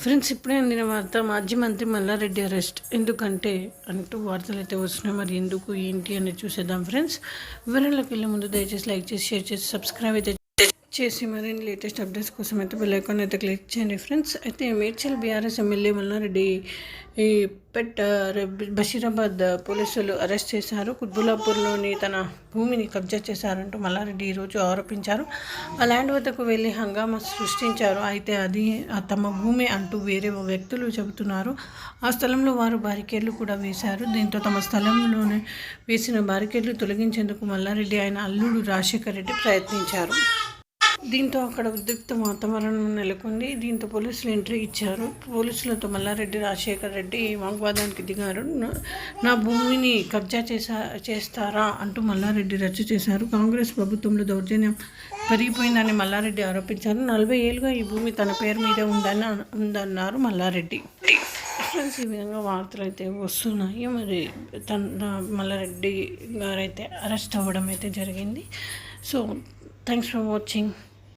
Friends ఇప్పుడే అందిన వార్త మాజీ మంత్రి మల్లారెడ్డి అరెస్ట్. ఎందుకంటే అంటూ వార్తలు అయితే వస్తున్నాయి మరి ఎందుకు ఏంటి అనేది చూసేద్దాం ఫ్రెండ్స్. వివరాలకు వెళ్ళే ముందు దయచేసి లైక్ చేసి షేర్ చేసి సబ్స్క్రైబ్ అయితే చేసి మరిన్ని లేటెస్ట్ అప్డేట్స్ కోసం అయితే బెల్ అయితే క్లిక్ చేయండి ఫ్రెండ్స్ అయితే మేడ్చల్ బీఆర్ఎస్ ఎమ్మెల్యే మల్లారెడ్డి ఈ పెట్ బషీరాబాద్ పోలీసులు అరెస్ట్ చేశారు. కుత్బులాపూర్లోని తన భూమిని కబ్జా చేశారంటూ మల్లారెడ్డి ఈరోజు ఆరోపించారు. ఆ ల్యాండ్ వద్దకు వెళ్ళి హంగామా సృష్టించారు. అయితే అది తమ భూమి అంటూ వేరే వ్యక్తులు చెబుతున్నారు. ఆ స్థలంలో వారు బారికేడ్లు కూడా వేశారు. దీంతో తమ స్థలంలోనే వేసిన బారికేడ్లు తొలగించేందుకు మల్లారెడ్డి ఆయన అల్లుడు రాజశేఖర్ రెడ్డి ప్రయత్నించారు. దీంతో అక్కడ ఉద్రిక్త వాతావరణం నెలకొంది. దీంతో పోలీసులు ఎంట్రీ ఇచ్చారు. పోలీసులతో మల్లారెడ్డి రాజశేఖర్ రెడ్డి వాగ్వాదానికి దిగారు. నా- నా భూమిని కబ్జా చేసా చేస్తారా అంటూ మల్లారెడ్డి రచ్చ చేశారు. కాంగ్రెస్ ప్రభుత్వంలో దౌర్జన్యం పెరిగిపోయిందని మల్లారెడ్డి ఆరోపించారు. నలభై ఏళ్ళుగా ఈ భూమి తన పేరు మీదే ఉందని ఉందన్నారు మల్లారెడ్డి. ఫ్రెండ్స్ ఈ విధంగా వార్తలు అయితే వస్తున్నాయి. మరి తన మల్లారెడ్డి గారైతే అరెస్ట్ అవ్వడం అయితే జరిగింది. So thanks for watching